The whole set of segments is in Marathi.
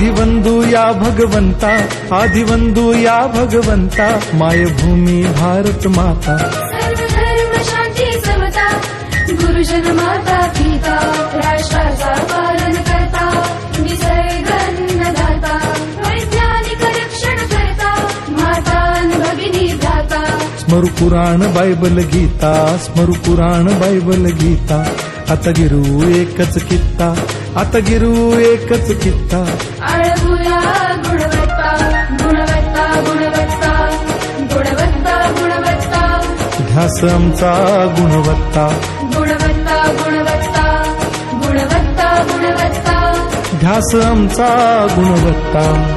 ಆದಿವಂದು ಯಾ ಭಗವಂತ ಆದಿವಂದು ಯಾ ಭಗವಂತ ಮಾಯಭೂಮಿ ಭಾರತ ಮಾತಾ ಶಾಂತಿ ಸಮತಾ गुरुजन माता पिता राष्ट्राचा पालन करता निसर्ग अन्नदाता गीता स्मरु पुराण गीता। आता गिरू एकच कित्ता आता गिरू एकच कित्ता. आळवूया गुणवत्ता गुणवत्ता गुणवत्ता गुणवत्ता गुणवत्ता. ध्यास आमचा गुणवत्ता. गुणवत्ता गुणवत्ता गुणवत्ता गुणवत्ता. ध्यास आमचा गुणवत्ता.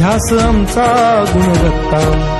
ध्यास आमचा गुणवत्ता.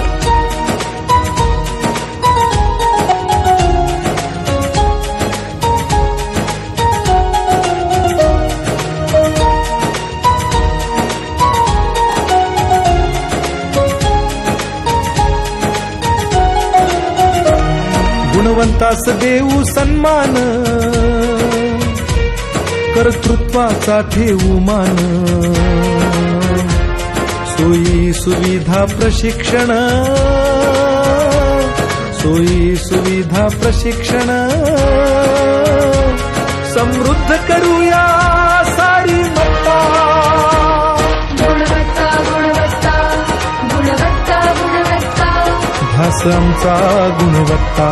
गुणवंतास देऊ सन्मान. कर्तृत्वाचा ठेवू मान. सोयी सुविधा प्रशिक्षण. सोयी सुविधा प्रशिक्षण. समृद्ध करूया सारी मत्ता. गुणवत्ता गुणवत्ता गुणवत्ता गुणवत्ता. ध्यास आमचा गुणवत्ता.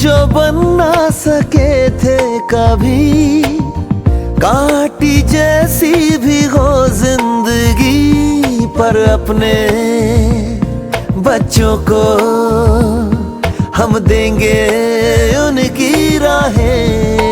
जो बन ना सके थे कभी, काटी जैसी भी हो ज़िंदगी पर अपने बच्चों को हम देंगे उनकी राहें।